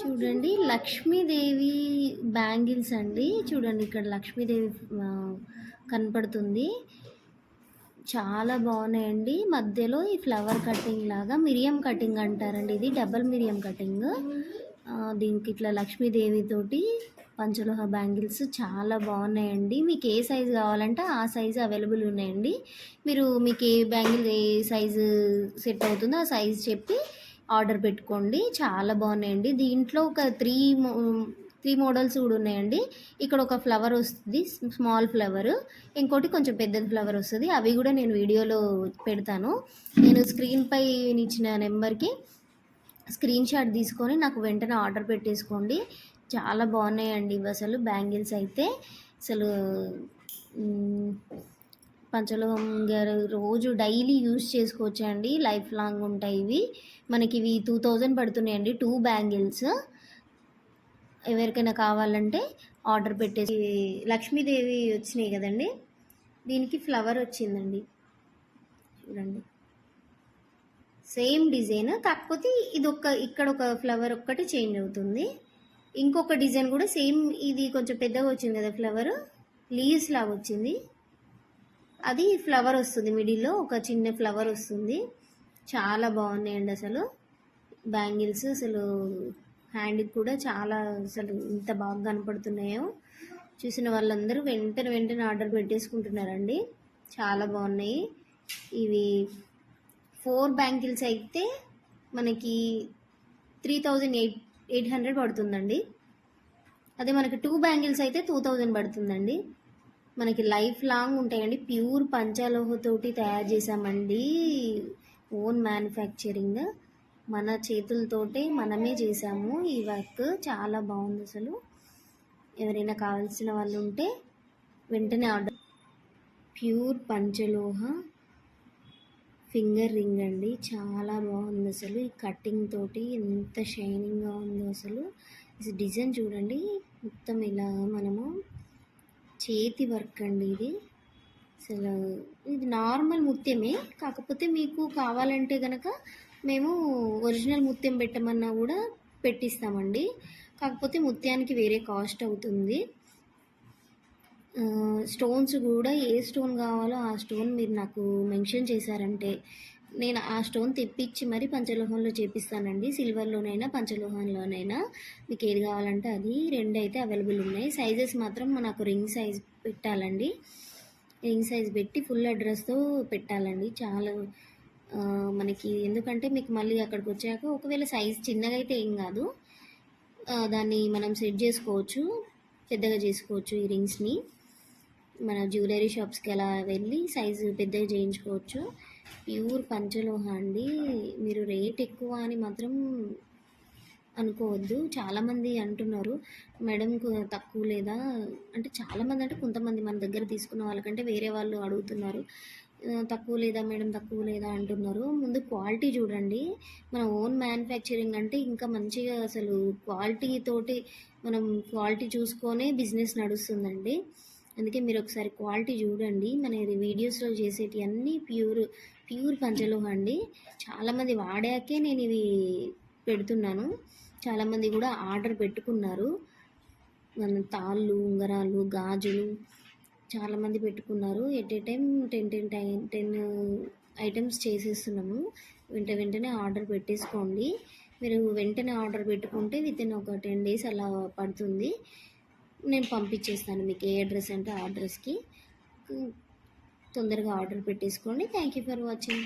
చూడండి లక్ష్మీదేవి బ్యాంగిల్స్ అండి. చూడండి ఇక్కడ లక్ష్మీదేవి కనపడుతుంది. చాలా బాగున్నాయండి. మధ్యలో ఈ ఫ్లవర్ కటింగ్ లాగా మిరియం కటింగ్ అంటారండి ఇది డబల్ మిరియం కటింగ్. దీనికి ఇట్లా లక్ష్మీదేవితోటి పంచలోహ బ్యాంగిల్స్ చాలా బాగున్నాయండి. మీకు ఏ సైజు కావాలంటే ఆ సైజు అవైలబుల్ ఉన్నాయండి. మీరు మీకు ఏ బ్యాంగిల్ ఏ సైజు సెట్ అవుతుందో ఆ సైజు చెప్పి ఆర్డర్ పెట్టుకోండి. చాలా బాగున్నాయండి. దీంట్లో ఒక త్రీ త్రీ మోడల్స్ కూడా ఉన్నాయండి. ఇక్కడ ఒక ఫ్లవర్ వస్తుంది స్మాల్ ఫ్లవర్. ఇంకోటి కొంచెం పెద్ద ఫ్లవర్ వస్తుంది. అవి కూడా నేను వీడియోలో పెడతాను. నేను స్క్రీన్పై ఇచ్చిన నెంబర్కి స్క్రీన్ షాట్ తీసుకొని నాకు వెంటనే ఆర్డర్ పెట్టేసుకోండి. చాలా బాగున్నాయండి ఇవి అసలు బ్యాంగిల్స్ అయితే. అసలు మ్, పంచలోహం గారు రోజు డైలీ యూస్ చేసుకోవచ్చండి. లైఫ్ లాంగ్ ఉంటాయి ఇవి. మనకి ఇవి టూ థౌజండ్ పడుతున్నాయండి. Two bangles. ఎవరికైనా కావాలంటే ఆర్డర్ పెట్టేసి లక్ష్మీదేవి వచ్చినాయి కదండి. దీనికి ఫ్లవర్ వచ్చిందండి. చూడండి. సేమ్ డిజైన్ కాకపోతే ఇది ఒక ఇక్కడ ఒక ఫ్లవర్ ఒక్కటి చేంజ్ అవుతుంది. ఇంకొక డిజైన్ కూడా సేమ్ ఇది కొంచెం పెద్దగా వచ్చింది కదా ఫ్లవర్. లీవ్స్ లాగా వచ్చింది. అది ఫ్లవర్ వస్తుంది మిడిల్లో ఒక చిన్న ఫ్లవర్ వస్తుంది. చాలా బాగున్నాయండి అసలు. బ్యాంగిల్స్ అసలు హ్యాండ్కి కూడా చాలా అసలు ఇంత బాగా కనపడుతున్నాయో. చూసిన వాళ్ళందరూ వెంటనే వెంటనే ఆర్డర్ పెట్టేసుకుంటున్నారండి. చాలా బాగున్నాయి. ఇవి ఫోర్ బ్యాంగిల్స్ అయితే మనకి three thousand eight eight hundred పడుతుందండి అదే మనకి టూ బ్యాంగిల్స్ అయితే టూ థౌజండ్ పడుతుందండి మనకి లైఫ్ లాంగ్ ఉంటాయండి. ప్యూర్ పంచలోహతోటి తయారు చేసామండి ఓన్ మ్యానుఫ్యాక్చరింగ్. మన చేతులతోటే మనమే చేసాము ఈ వర్క్ చాలా బాగుంది అసలు. ఎవరైనా కావాల్సిన వాళ్ళు ఉంటే వెంటనే ఆర్డర్. ప్యూర్ పంచలోహ ఫింగర్ రింగ్ అండి. చాలా బాగుంది అసలు. ఈ కటింగ్ తోటి ఎంత షైనింగ్గా ఉందో అసలు. డిజైన్ చూడండి. మొత్తం ఇలా మనము చేతి వర్క్ అండి ఇది. అసలు ఇది నార్మల్ ముత్యమే. కాకపోతే మీకు కావాలంటే కనుక మేము ఒరిజినల్ ముత్యం పెట్టమన్నా కూడా పెట్టిస్తామండి. కాకపోతే ముత్యానికి వేరే కాస్ట్ అవుతుంది. స్టోన్స్ కూడా ఏ స్టోన్ కావాలో ఆ స్టోన్ మీరు నాకు మెన్షన్ చేశారంటే నేను ఆ స్టోన్ తెప్పించి మరి పంచలోహంలో చేపిస్తానండి. సిల్వర్లోనైనా పంచలోహంలోనైనా. మీకు ఏది కావాలంటే అది. రెండు అయితే అవైలబుల్ ఉన్నాయి. సైజెస్ మాత్రం నాకు రింగ్ సైజ్ పెట్టాలండి. రింగ్ సైజ్ పెట్టి ఫుల్ అడ్రస్తో పెట్టాలండి. చాలా మనకి ఎందుకంటే మీకు మళ్ళీ అక్కడికి వచ్చాక ఒకవేళ సైజ్ చిన్నగా అయితే ఏం కాదు. దాన్ని మనం సెట్ చేసుకోవచ్చు. పెద్దగా చేసుకోవచ్చు ఈ రింగ్స్ని. మన జ్యువెలరీ షాప్స్కి అలా వెళ్ళి సైజు పెద్దగా చేయించుకోవచ్చు. ప్యూర్ పంచలోహ అండి. మీరు రేట్ ఎక్కువ అని మాత్రం అనుకోవద్దు. చాలామంది అంటున్నారు మేడం తక్కువ లేదా? అంటే చాలామంది అంటే కొంతమంది మన దగ్గర తీసుకున్న వాళ్ళకంటే వేరే వాళ్ళు అడుగుతున్నారు. తక్కువ లేదా మేడం తక్కువ లేదా? అంటున్నారు. ముందు క్వాలిటీ చూడండి. మన ఓన్ మ్యానుఫ్యాక్చరింగ్ అంటే ఇంకా మంచిగా అసలు క్వాలిటీ తోటి మనం క్వాలిటీ చూసుకొనే బిజినెస్ నడుస్తుందండి. అందుకే మీరు ఒకసారి క్వాలిటీ చూడండి. మన ఇది వీడియోస్లో చేసేటి అన్నీ ప్యూర్ ప్యూర్ పంచలోహ అండి. చాలామంది వాడాకే నేను ఇవి పెడుతున్నాను. చాలామంది కూడా ఆర్డర్ పెట్టుకున్నారు. మన తాళ్ళు ఉంగరాలు గాజులు చాలామంది పెట్టుకున్నారు. At a time ten ten time ten items చేసేస్తున్నాము. వెంట వెంటనే ఆర్డర్ పెట్టేసుకోండి. మీరు వెంటనే ఆర్డర్ పెట్టుకుంటే విత్ ఇన్ ఒక టెన్ డేస్ అలా పడుతుంది. నేను పంపించేస్తాను మీకు ఏ అడ్రస్ అంటే ఆ అడ్రస్కి. తొందరగా ఆర్డర్ పెట్టేసుకోండి. Thank you for watching.